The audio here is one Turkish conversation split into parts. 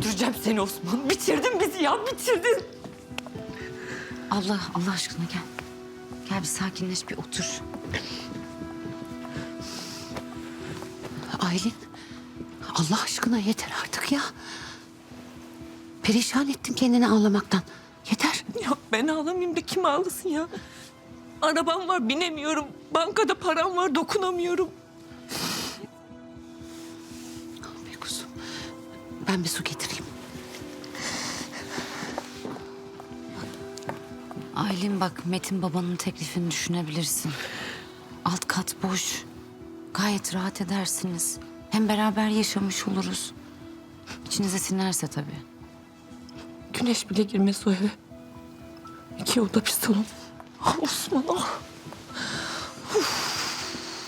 öldüreceğim seni Osman. Bitirdin bizi ya bitirdin. Allah Allah aşkına gel. Gel bir sakinleş bir otur. Aylin, Allah aşkına yeter artık ya. Perişan ettin kendini ağlamaktan. Yeter. Ya ben ağlamayayım da kim ağlasın ya? Arabam var binemiyorum. Bankada param var dokunamıyorum. Ben bir su getireyim. Aylin bak Metin babanın teklifini düşünebilirsin. Alt kat boş. Gayet rahat edersiniz. Hem beraber yaşamış oluruz. İçinize sinerse tabii. Güneş bile girmez o eve. İki oda bir salon. Ah Osman ah.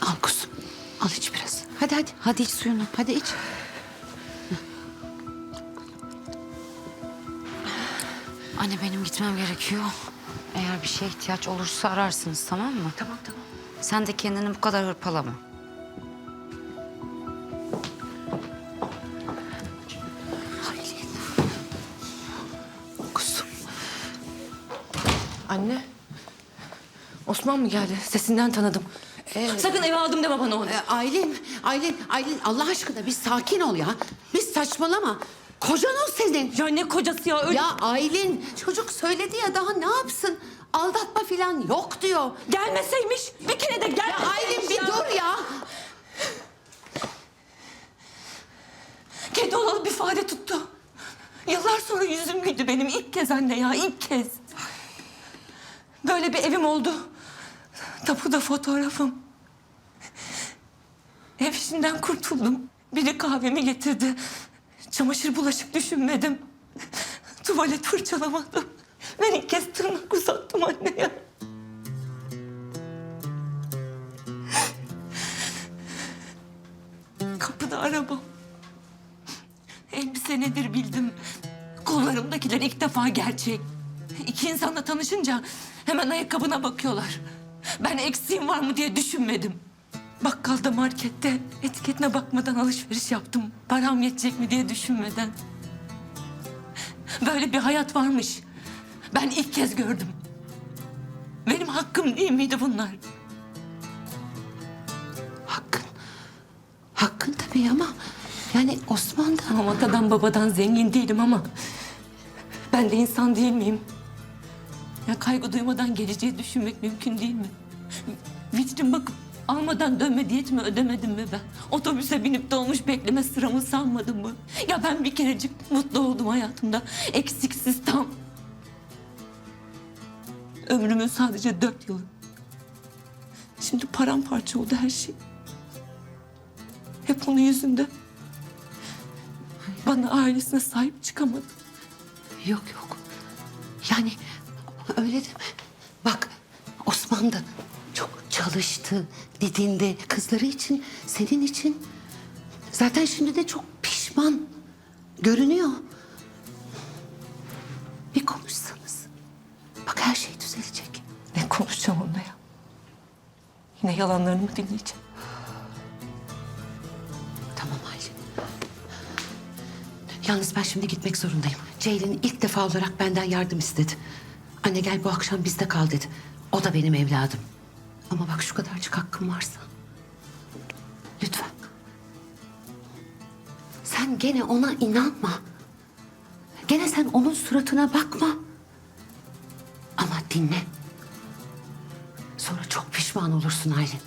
Al kuzum. Al iç biraz. Hadi hadi. Hadi iç suyunu. Hadi iç. Anne benim gitmem gerekiyor. Eğer bir şeye ihtiyaç olursa ararsınız tamam mı? Tamam tamam. Sen de kendini bu kadar hırpalama. Kuzum. Anne. Osman mı geldi? Sesinden tanıdım. Sakın eve aldım deme bana onu. Ee, Aylin, Aylin, Aylin Allah aşkına bir sakin ol ya. Bir saçmalama. Kocan o senin. Ya ne kocası ya öyle. Ya Aylin çocuk söyledi ya daha ne yapsın? Aldatma falan yok diyor. Gelmeseymiş. Bir kere de Ya gelmeseymiş Aylin bir dur ya. Kedi olalı bir fare tuttu. Yıllar sonra yüzüm güldü benim ilk kez anne ya ilk kez. Böyle bir evim oldu. Tapuda fotoğrafım. Ev işinden kurtuldum. Biri kahvemi getirdi. Çamaşır bulaşık düşünmedim. Tuvalet fırçalamadım. Ben ilk kez tırnak uzattım anne ya. Kapıda arabam. Elbise nedir bildim. Kollarımdakiler ilk defa gerçek. İki insanla tanışınca hemen ayakkabına bakıyorlar. Ben eksiğim var mı diye düşünmedim. Bakkalda markette etiketine bakmadan alışveriş yaptım. Param yetecek mi diye düşünmeden. Böyle bir hayat varmış. Ben ilk kez gördüm. Benim hakkım değil miydi bunlar? Hakkın. Hakkın tabii ama yani Osman da atadan babadan zengin değilim ama ben de insan değil miyim? Ya kaygı duymadan geleceği düşünmek mümkün değil mi? Vitrin bakıp almadan dönme diyetimi ödemedim mi ben? Otobüse binip dolmuş bekleme sıramı sanmadım mı? Ya ben bir kerecik mutlu oldum hayatımda. Eksiksiz tam. Ömrümün sadece dört yılı. Şimdi paramparça oldu her şey. Hep onun yüzünden. Bana ailesine sahip çıkamadı. yok yok. Yani öyle deme. Bak Osman çalıştı, didindi. Kızları için, senin için. Zaten şimdi de çok pişman. Görünüyor. Bir konuşsanız. Bak her şey düzelecek. Ne konuşacağım onunla ya? Yine yalanlarını mı dinleyeceğim? Tamam Aylin. Yalnız ben şimdi gitmek zorundayım. Ceylin ilk defa olarak benden yardım istedi. Anne gel bu akşam bizde kal dedi. O da benim evladım. Ama bak şu kadarcık hakkım varsa. Lütfen. Sen gene ona inanma. Gene sen onun suratına bakma. Ama dinle. Sonra çok pişman olursun Aylin.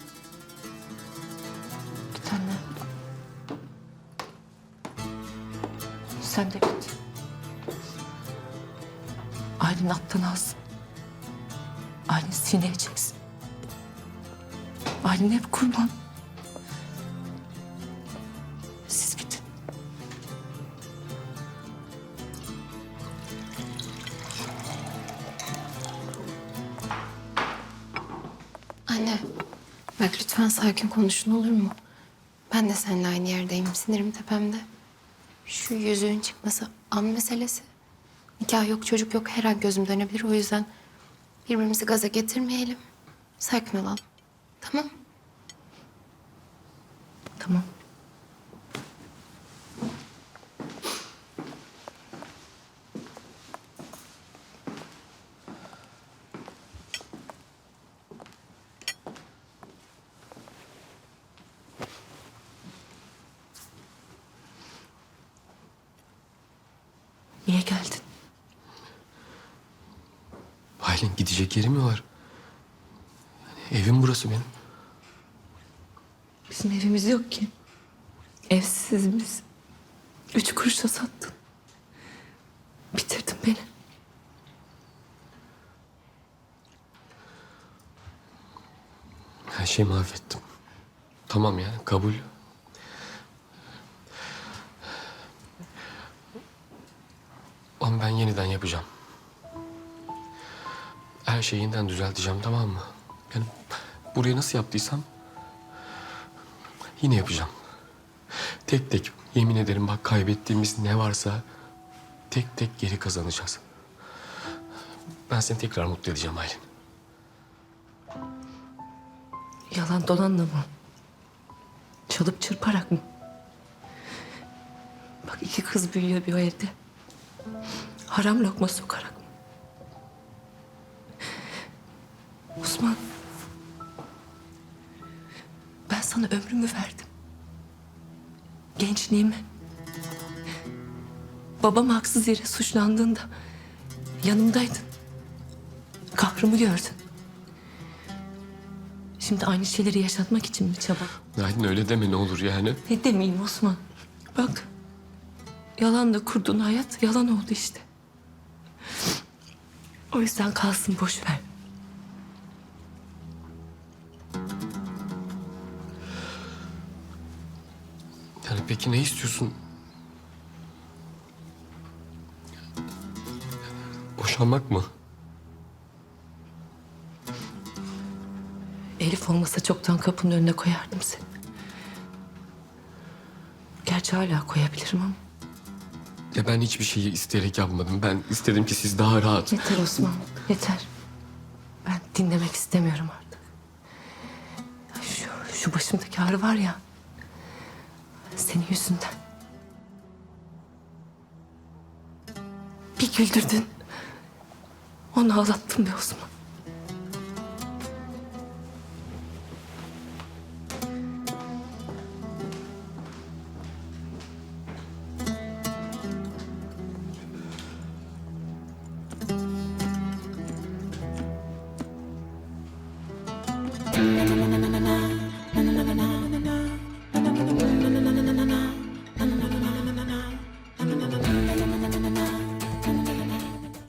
Git anne. Sen de git. Aylin alttan alsın. Aylin sineye hep kurban. Siz gidin. Anne, bak lütfen sakin konuşun olur mu? Ben de seninle aynı yerdeyim, sinirim tepemde. Şu yüzüğün çıkması an meselesi. Nikah yok, çocuk yok, her an gözüm dönebilir. O yüzden birbirimizi gaza getirmeyelim. Sakin olalım. Tamam. Tamam. Niye geldin? Aylin gidecek yeri mi var? Evim burası benim. Bizim evimiz yok ki. Evsiziz biz. Üç kuruşa sattın. Bitirdin beni. Her şeyi mahvettim. Tamam ya kabul. Ama ben yeniden yapacağım. Her şeyi yeniden düzelteceğim tamam mı? Yani burayı nasıl yaptıysam yine yapacağım. Tek tek yemin ederim bak kaybettiğimiz ne varsa tek tek geri kazanacağız. Ben seni tekrar mutlu edeceğim Aylin. Yalan dolanla mı? Çalıp çırparak mı? Bak iki kız büyüyor bir o evde. Haram lokma sokarak mı? Osman. Sana ömrümü verdim. Gençliğimi. Babam haksız yere suçlandığında yanımdaydın. Kahrımı gördün. Şimdi aynı şeyleri yaşatmak için mi çaba? Aylin öyle deme ne olur yani. Ne demeyeyim Osman? Bak. Yalanla kurduğun hayat yalan oldu işte. O yüzden kalsın boş ver. Peki ne istiyorsun? Boşanmak mı? Elif olmasa çoktan kapının önüne koyardım seni. Gerçi hala koyabilirim ama. Ya ben hiçbir şeyi isteyerek yapmadım. Ben istedim ki siz daha rahat. Yeter Osman, yeter. Ben dinlemek istemiyorum artık. Şu, şu başımdaki ağrı var ya... ...senin yüzünden. Bir güldürdün. Onu ağlattın be Osman.